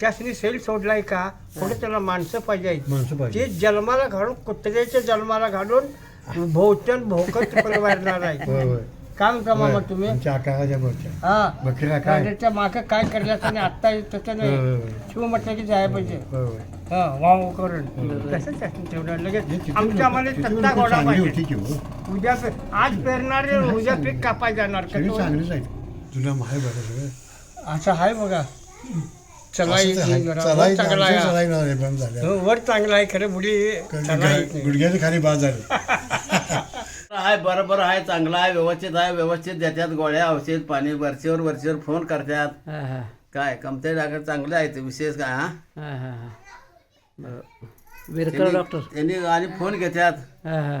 त्यासनी सैल सोडलाय का? पुढे त्याला माणसं पाहिजे माणसं पाहिजे. ते जन्माला घालून कुत्र्याच्या जन्माला घालून भोवचन भोकत परवारणार आहे होय काय म्हणता मामा तुम्ही. आमच्या आकाराच्या मोठ्या हा. बकऱ्या काय? गाडीच्या मागे काय आणि आत्ता तसं होय, नाही? होय, शिव म्हटलं की जायला पाहिजे. होय, होय. हा वाव करून. हे लगेच आमच्या मध्ये सत्ता लोकं गोडा चांगली होती पाहिजे की हो. उद्या पे- आज पेरणारे उद्या पीक कापाय जाणार का सगळी तो? चांगलीच आहेत. जुना माहे बघा सगळं. असं आहे बघा. चलाई चांगला आमच्या आहे. चलाई बंद झाल्या हो, वर चांगला आहे खरं नाही. गुडघ्याच्या खाली बाद झाले. आहे बरोबर आहे चांगला आहे व्यवस्थित आहे व्यवस्थित देतात गोळ्या औषध पाणी वरचीवर वरचीवर फोन करतात. काय कमते डॉक्टर चांगले आहेत विशेष काय हा. विरकर डॉक्टर. त्यांनी आणि फोन घेतात. हा, हा.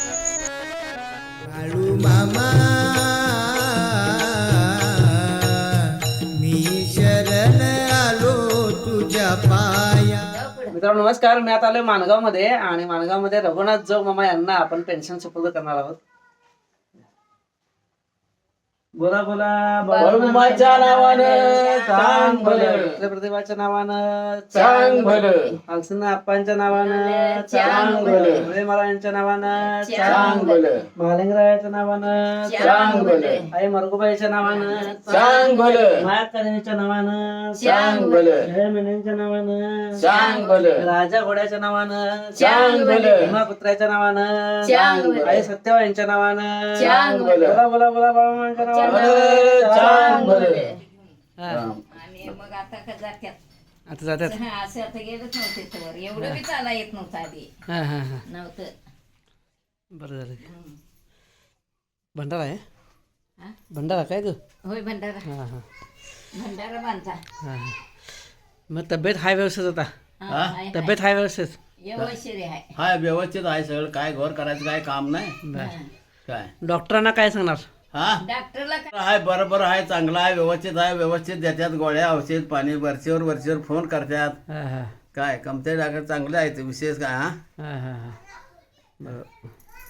बाळू मामा. मी शरण आलो तुझ्या पाया. मित्रांनो नमस्कार. मी आता आलोय माणगावमध्ये आणि माणगावमध्ये रघुनाथ जो मामा यांना आपण पेन्शन सुपूर्द करणार आहोत. बोला बोला बाळूमाच्या नावानं सांग भलं. प्रतिभाच्या नावानं सांग भलं. अलसिना आप्पांच्या नावानं सांग भलं. मुळे महाराजांच्या नावानं सांग भलं. महालिंगरायाच्या नावानं सांग भलं. आई मरगुबाईच्या नावानं सांग भलं. माया कदेवीच्या नावानं सांग भलं. जय मेनेंच्या नावानं सांग भलं. राजा घोड्याच्या नावानं सांग भलं. भीमापुत्राच्या नावानं सांग भलं. आई सत्यवाईंच्या नावानं सांग भलं. बोला बोला बोला बाळामांच्या नावानं सांग भलं. आणि मग आता का जात्यात. आता जातात हा, असं आता गेलंच नव्हते तर. एवढं बी चाला येत नव्हतं आधी. हा हा हा. नव्हतं. बरं झालं. भंडारा आहे? हा? भंडारा काय ग? होय भंडारा. हा हा. भंडारा बांधता हा हा. मग तब्येत हाय व्यवस्थित आता? हा, हा? हाय, तब्येत हाय व्यवस्थित? हाय. व्यवस्थित आहे हाय. व्यवस्थित आहे सगळं. काय घोर करायचं काय काम नाही? काय? डॉक्टरांना काय सांगणार? हा? डॉक्टरला काय आहे बरोबर आहे चांगला आहे व्यवस्थित आहे व्यवस्थित देतात गोळ्या औषध पाणी वरचीवर वरचीवर फोन करतात हा हा. काय कमते डॉक्टर चांगले आहेत विशेष काय हा? हा हा हा.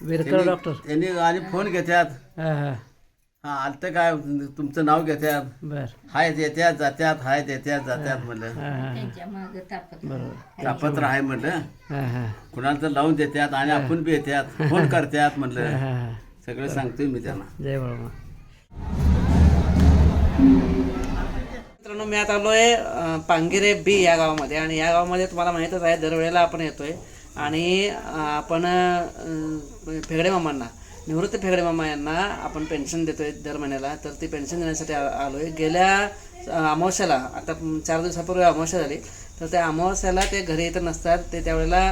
विरकर त्यांनी- डॉक्टर. त्यांनी आणि फोन घेतात हा हा. हा आलतं काय तुमचं नाव घेतात बर. हाय येत्यात जात्यात हाय येत्यात जात्यात म्हणलं. हा हा. त्यांच्या माग तापत राहाय म्हणलं. हा हा. कुणाला तर लावून देतात आणि आपण बी येतात फोन करतात म्हणलं. हा. सगळं सांगतोय मी त्यांना. जय बाळमा मित्रांनो मी आता आलोय पांगिरे बी या गावामध्ये. आणि या गावामध्ये तुम्हाला माहीतच आहे दरवेळेला आपण येतोय. आणि आपण फेगडे मामांना निवृत्त फेगडे मामा यांना आपण पेन्शन देतोय दर महिन्याला. तर ती पेन्शन देण्यासाठी आ- आलोय. गेल्या अमावस्याला आता चार दिवसापूर्वी अमावस्या झाली तर त्या अमावस्याला ते घरी इथं नसतात. ते त्यावेळेला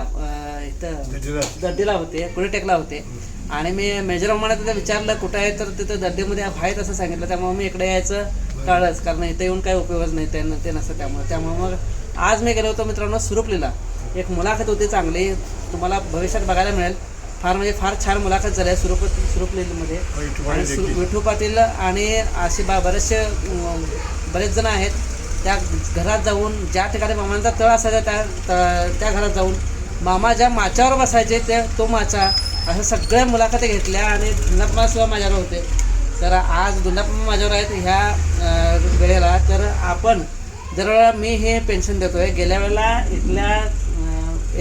इथं दड्डीला होते पुढे टेकला होते. आणि मी मेजर मामाला तिथं विचारलं कुठं आहे? तर तिथं दड्डीमध्ये आहेत असं सांगितलं. त्यामुळे मी इकडे यायचं टाळलंच कारण इथं येऊन काही उपयोगच नाही त्यांना ते नसतं त्यामुळे. त्यामुळे मग आज मी गेलो होतो मित्रांनो सुरुपलीला. एक मुलाखत होती चांगली तुम्हाला भविष्यात बघायला मिळेल. फार म्हणजे फार छान मुलाखत झाली आहे सुरुप सुरुपलीमध्ये. आणि सु- विठू पाटील आणि असे बा बरेचसे बरेच जण आहेत. त्या घरात जाऊन ज्या ठिकाणी मामांचा तळ असायचा त्या त्या घरात जाऊन मामा ज्या माच्यावर बसायचे ते तो माचा अशा सगळ्या मुलाखती घेतल्या आणि धुंडापमा सुद्धा माझ्यावर होते. तर आज धुंडापमा माझ्यावर आहेत ह्या वेळेला. तर आपण दरवेळेला मी हे पेन्शन देतोय. गेल्या वेळेला इथल्या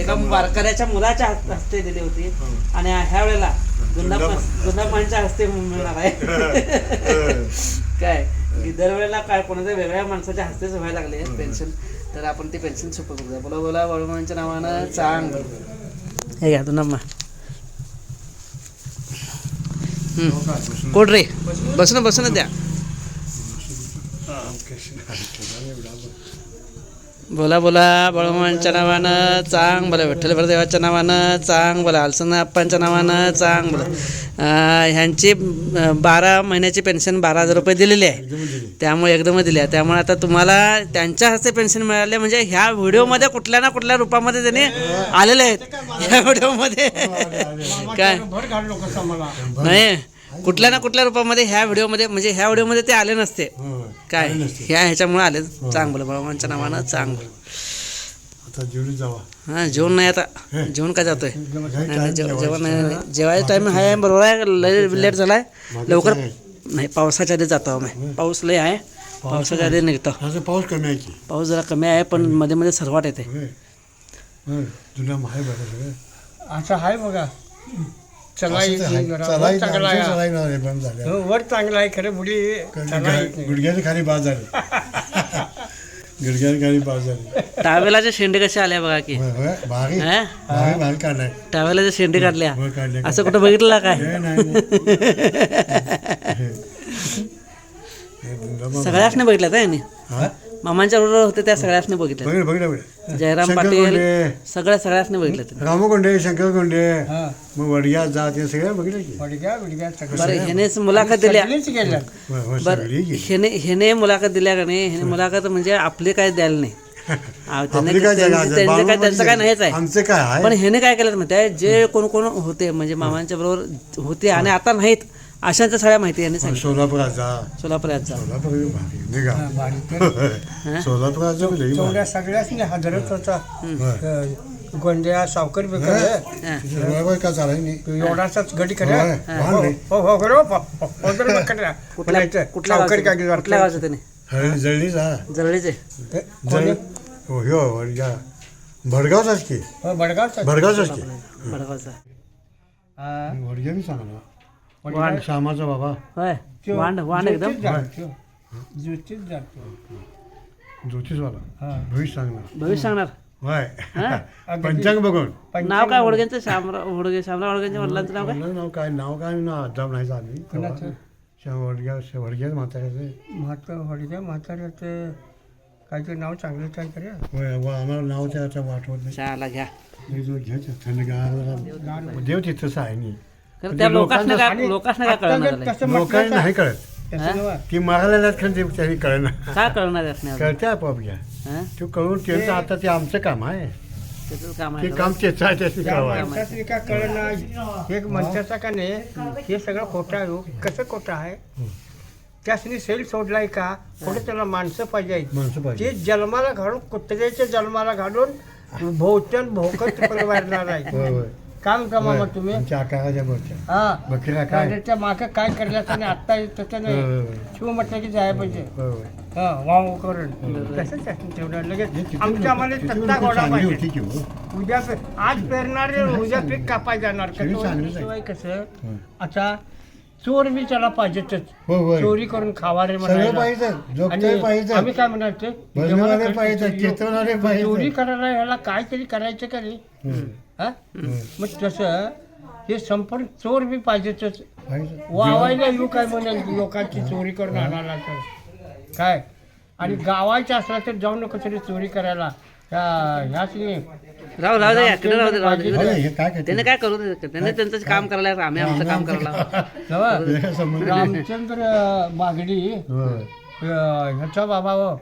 एका वारकऱ्याच्या मुलाच्या हस्त- दिली होती. आणि ह्या वेळेला धुंडापमांच्या हस्ते मिळणार आहे. काय? की दरवेळेला काय कोणाच्या वेगळ्या माणसाच्या हस्तेच व्हायला लागले पेन्शन तर आपण ती पेन्शन सुपर करूया. बोला बोला वळवणांच्या नावानं चांग. हे घ्या धुंडापमा कोण रे बस ना बस ना द्या बोला बोला बळमांच्या नावानं चांग बोला विठ्ठल देवाच्या नावानं चांग बोला आलसन आप्पांच्या नावानं चांग बोला. ह्यांची बारा महिन्याची पेन्शन बारा हजार रुपये दिलेली आहे. त्यामुळे एकदम दिली आहे. त्यामुळे आता तुम्हाला त्यांच्या हस्ते पेन्शन मिळाले म्हणजे ह्या व्हिडिओमध्ये कुठल्या ना कुठल्या रूपामध्ये त्यांनी आलेले आहेत. ह्या व्हिडिओमध्ये. काय? नाही. कुठल्या ना कुठल्या रूपामध्ये ह्या व्हिडिओमध्ये म्हणजे ह्या व्हिडिओमध्ये ते आले नसते. होय. काय? ह्या ह्याच्यामुळे आले. चांग बोला बाबांच्या नावानं चांग बोला आता जेवढी जावा. हां जेवण नाही आता. जेवण काय जातोय. जेवण नाही. जेवायचा? टाईम आहे बरोबर आहे. लय लेट झालाय. लवकर नाही पावसाच्या आधी जातो आम्ही. पाऊस लय आहे. पावसाच्या आधी निघतो. आता पाऊस कमी आहे की? पाऊस जरा कमी आहे पण मध्ये मध्ये सरवाट येते. जुन्या माहे बघा असं आहे बघा. चलाई. जरा चलाई चांगला आहे चलाई नाही बंद झाल्या हो, वर चांगला आहे खरं बुडी चलाई गुडघ्या- गुडघ्याच्या खाली बाद झाली गुडघ्याच्या खाली बाद झाली टावेलाच्या शेंडे कशा आल्या बघा की होय. भारी हा? भारी भारी काढलाय टावेलाच्या शेंडे काढल्या असं कुठं बघितलं काय हे नाही. हे बघितलं यांनी हा? मामांच्या बरोबर होते त्या सगळ्यासने बघितलं. बघितलं बघितलं बघितलं. जयराम शंकर पाटील गोंडे. सगळ्या सगळ्यासने बघितलं त्यांनी. रामगोंडे शंकर गोंडे हा. मग वडग्यात जात हे सगळं बघितलं की. सगळं बरं ह्यानेच मुलाखत दिल्या. सगळीच गेलं होय, होय, बरं सगळी गेली. ह्याने ह्याने मुलाखत दिल्या का नाही? ह्याने मुलाखत म्हणजे आपली काय द्यायला नाही. अहो, त्याने आपली काय त्यांचं- काय बाळूमामाची त्यांचं काय नाहीच आहे. आमचं काय आहे? पण ह्याने काय केलं माहिती आहे? जे कोण कोण होते म्हणजे मामांच्या बरोबर होते आणि आता नाहीत. अशांच्या सगळ्या माहिती यांनी सांगितलं सोलापुरात जा सोलापुरात जा सोलापूर भारी निघा लई भारी. तेवढ्या सगळ्याच हजरत होता गोंड्या सावकर बिकर हा. का चालाय नाही एवढाचाच गडी होय. हो हो करो कुठल्या कुठल्या कुठल्या कुठल्या सावकर गावचं काय कुठल्या गावचं त्याने हळदी जळली जा जवळचे जळ हो ह्यो वडग्या भडगावचाच की बडगावचा भडगावचाच की भडगावचा हा. वडग्या बी चांगला वांड. श्यामाचा बाबा. होय. वांड वांड एकदम. ज्योतिष जातो. ज्योतिष जातो. ज्योतिषवाला? हा. भविष्य सांगणार. भविष्य सांगणार. होय. हा? पंचांग बघून. नाव काय होडग्यांचं श्यामराव होडगे श्यामराव होडग्यांच्या वडिलांचं नाव काय? नाव काय? नाव काय? ना अद्दाम नाही झाली? वडग्या वडग्याच म्हाताऱ्याचे. म्हाता वडग्या म्हाताऱ्याचं काहीतरी नाव चांगलंच आहे खरं? होय व आम्हाला नाव त्याचं आठवत नाही. घ्या. घ्यायचं थंडगार देव तिथंच आहे नाही खरं त्या लोकांना काय आणि लोकांना काय आता कळणार जर झालंय? तसं लोकांना म्हटलं नाही कळत. तर नव्ह. ती ते त्यांनी कळणार काय कळणार असणार कळते हा? ते कळून त्यांचं आता ते आमचं काम आहे. त्याचं काम ते आहे काम तेच आहे त्याची त्या कळवा. माणसाचं का हे नाही? हे सगळं खोटं आहे हो. कसं खोटं आहे? त्यासनी सेल सोडलाय का? थोडं त्याला माणसं पाहिजे माणसं पाहिजे. ते जन्माला घालून कुत्र्याच्या जन्माला घालून भोवत्यान भोकत परवारणार आहे होय होय. काम का मामा तुम्ही? आमच्या आकाराच्या बोलच्या हा. बकऱ्या काय? त्याच्यामागे काय करल्यास आणि आता तसं होय, नाही होय, शिव म्हटलं की जायला पाहिजे. हा वाव करून कसं हे. लगेच आमच्या आम्हाला सत्ता चांगली पाहिजे. होती की हो. उद्या पे- आज पेरणारे उद्या पीक कापाय जाणार कसं? होय. आता चोर बी त्याला पाहिजेच होय. होय चोरी करून खावा रे म्हणायला. आणि पाहिजे. आम्ही काय म्हणायचं? भजनवाले पाहिजे कीर्तनाले चोरी पाहिजे. करायला ह्याला काहीतरी करायचं का रे? हा. मग तसं हे संपूर्ण चोर बी पाहिजेच पाहिजे. वावायला येऊ काय म्हणेल लोकांची चोरी करून आणायला तर? काय? आणि गावायचं असला तर जाऊ नको तरी चोरी करायला. ह्या ह्याच नाही. राहू राहू दे इकडे राहू दे राहू दे हे काय? त्याने काय करू दे त्याने त्यांचं काम करायला आम्ही आमचं काम करायला? हे संबंध. रामचंद्र होय. अं, ह्याचा बाबा हो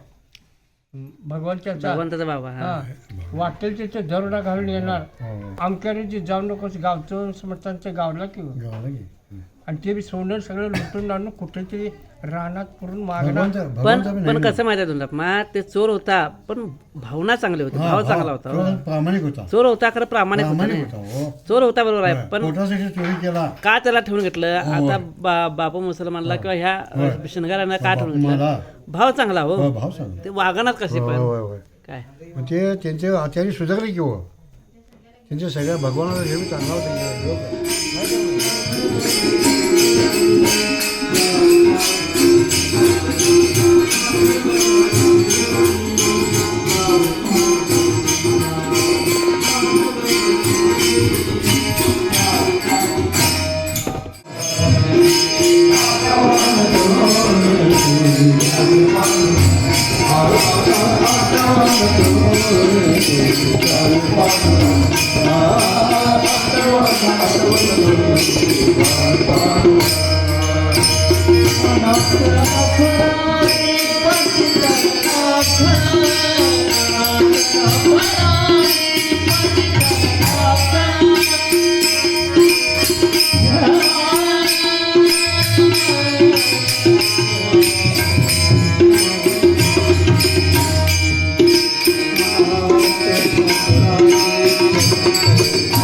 भगवंताचा भगवंताचा बाबा हा. हा वाटेल तिथे दरोडा घालून येणार हो. आमच्याकडे जाऊ नकोस गावचं समर्थांचं गावला किंवा गावाला घे. आणि ते बी सोनं सगळं लुटून आणून कुठेतरी रानात पुरून मागणार पण पण कसं माहिती आहे तुला मा ते चोर होता पण भावना चांगली होती भाव चांगला होता हो. प्रामाणिक होता. चोर होता खरं प्रामाणिक होता हो. चोर होता बरोबर आहे पण का त्याला ठेवून घेतलं? हो. आता बा- बापू मुसलमानला किंवा ह्या. शिनगारांना का ठेवून घेतलं? भाव चांगला हो. ते वागणार कसे पण. होय होय. काय मग ते त्यांचे आचार्य सुधारले की हो त्यांच्या सगळ्या भगवानाला हे बी चांगला होता की योग. I'm Música